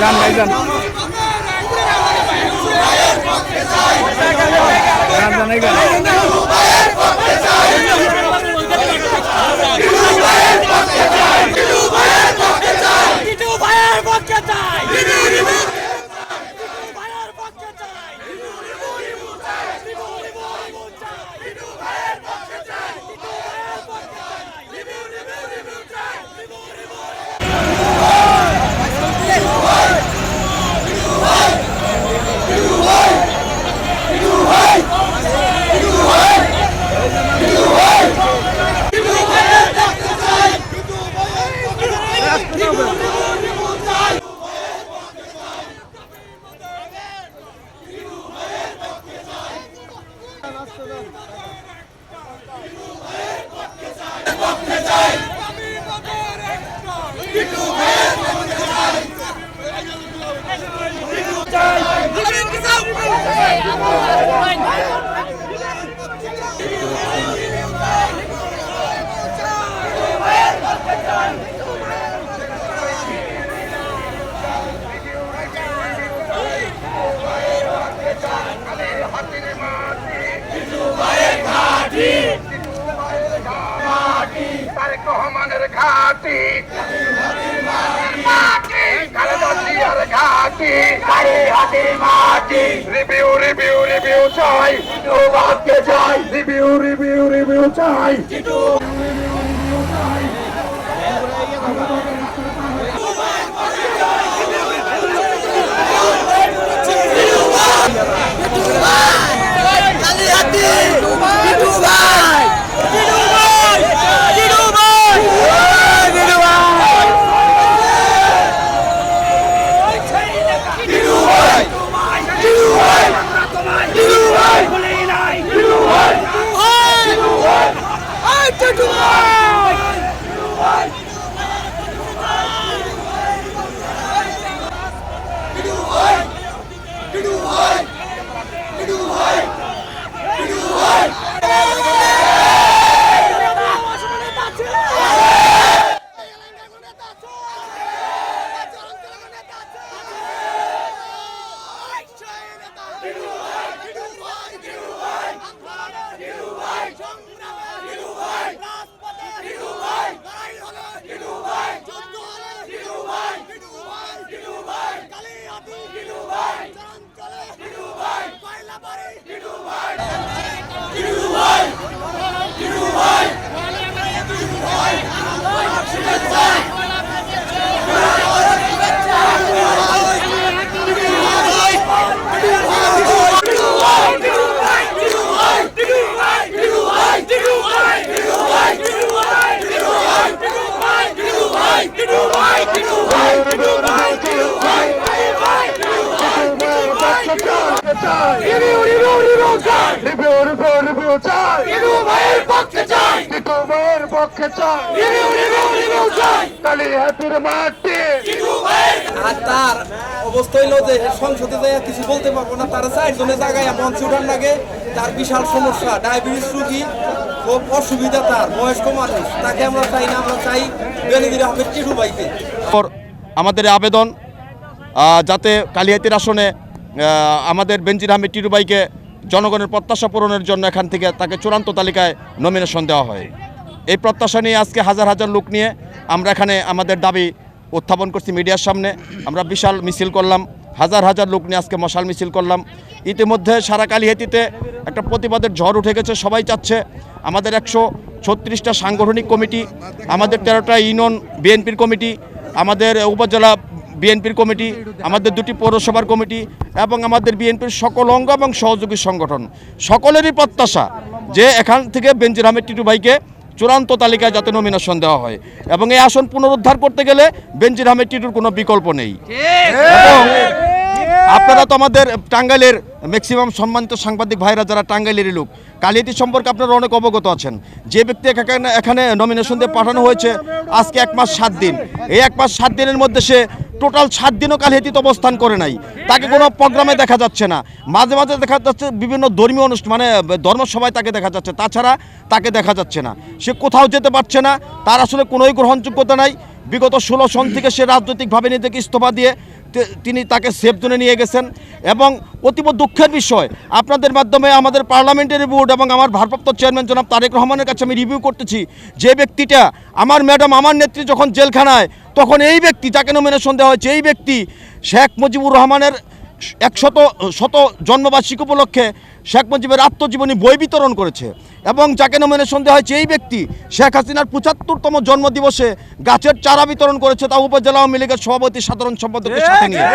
যান ভাই যান। যান যান এখানে টিটু ভাইয়ের পক্ষে চাই টিটু ভাইয়ের পক্ষে চাই টিটু ভাইয়ের পক্ষে চাই টিটু ভাইয়ের পক্ষে চাই তারেক রহমানের ঘাটি। ঘাটি গাড়ি হাতির মাটি। রিভিউ রিভিউ রিভিউ চাই। ভাবকে চাই। রিভিউ রিভিউ রিভিউ চাই। Review review Thank you. Review চাই। রিভিউ রিভিউ রিভিউ চাই। ভাইয়ের পক্ষে চাই। টিটু ভাইয়ের পক্ষে চাই। রিভিউ রিভিউ রিভিউ চাই। কালী হাতির মাটি। আর তার অবস্থা হইল যে সংসদে যাইয়া কিছু বলতে পারব না। তার চারজনে জায়গায় মঞ্চে উঠার লাগে তার বিশাল সমস্যা ডায়াবেটিস রুগী খুব অসুবিধা তার বয়স্ক মানুষ। তাকে আমরা চাই না আমরা চাই বেনিদির আহমেদ টিটু ভাইকে। আমাদের আবেদন যাতে কালিয়াতির আসনে আমাদের বেঞ্জির আহমেদ টিরুবাইকে জনগণের প্রত্যাশা পূরণের জন্য এখান থেকে তাকে চূড়ান্ত তালিকায় নমিনেশন দেওয়া হয়। এই প্রত্যাশা নিয়ে আজকে হাজার হাজার লোক নিয়ে আমরা এখানে আমাদের দাবি উত্থাপন করছি মিডিয়ার সামনে। আমরা বিশাল মিছিল করলাম, হাজার হাজার লোক নিয়ে আজকে মশাল মিছিল করলাম। ইতিমধ্যে সারা কালিহাতিতে একটা প্রতিবাদের ঝড় উঠে গেছে, সবাই চাচ্ছে। আমাদের একশো ছত্রিশটা সাংগঠনিক কমিটি, আমাদের তেরোটা ইউনিয়ন, বিএনপির কমিটি, আমাদের উপজেলা বিএনপির কমিটি, আমাদের দুটি পৌরসভার কমিটি এবং আমাদের বিএনপির সকল অঙ্গ এবং সহযোগী সংগঠন। সকলেরই প্রত্যাশা যে এখান থেকে বেঞ্জির আহমেদ টিটু ভাইকে চূড়ান্ত তালিকায় যাতে নমিনেশন দেওয়া হয়। এবং এই আসন পুনরুদ্ধার করতে গেলে বেঞ্জির আহমেদ টিটুর কোনো বিকল্প নেই। আপনারা তো আমাদের টাঙ্গাইলের ম্যাক্সিমাম সম্মানিত সাংবাদিক ভাইরা যারা টাঙ্গাইলেরই লোক, কালিয়াতি সম্পর্কে আপনারা অনেক অবগত আছেন। যে ব্যক্তি এখানে এখানে নমিনেশন দিয়ে পাঠানো হয়েছে, আজকে এক মাস সাত দিন। এই এক মাস সাত দিনের মধ্যে সে টোটাল সাত দিনও কালিয়াতিতে অবস্থান করে নাই। তাকে কোনো প্রোগ্রামে দেখা যাচ্ছে না। মাঝে মাঝে দেখা যাচ্ছে বিভিন্ন ধর্মীয় অনুষ্ঠান মানে ধর্মসভায় তাকে দেখা যাচ্ছে। তাছাড়া তাকে দেখা যাচ্ছে না। সে কোথাও যেতে পারছে না। তার আসলে কোনোই গ্রহণযোগ্যতা নাই। বিগত ষোলো সন থেকে সে রাজনৈতিকভাবে নিজেকে ইস্তফা দিয়ে তিনি তাকে সেফ জোনে নিয়ে গেছেন। এবং অতীব দুঃখের বিষয়, আপনাদের মাধ্যমে আমাদের পার্লামেন্টারি বোর্ড এবং আমার ভারপ্রাপ্ত চেয়ারম্যান জনাব তারেক রহমানের কাছে আমি রিভিউ করতেছি। যে ব্যক্তিটা, আমার ম্যাডাম আমার নেত্রী যখন জেলখানায় তখন এই ব্যক্তি যাকে নমিনেশন দেওয়া হয়েছে, এই ব্যক্তি শেখ মুজিবুর রহমানের একশত, শত জন্মবার্ষিকী উপলক্ষে শেখ মুজিবের আত্মজীবনী বই বিতরণ করেছে এবং যাকে নমিনেশন দেওয়া হয়েছে, এই ব্যক্তি শেখ হাসিনার পঁচাত্তরতম জন্মদিবসে গাছের চারা বিতরণ করেছে, তা উপজেলা আওয়ামী লীগের সভাপতি সাধারণ সম্পাদকের সাথে নিয়ে।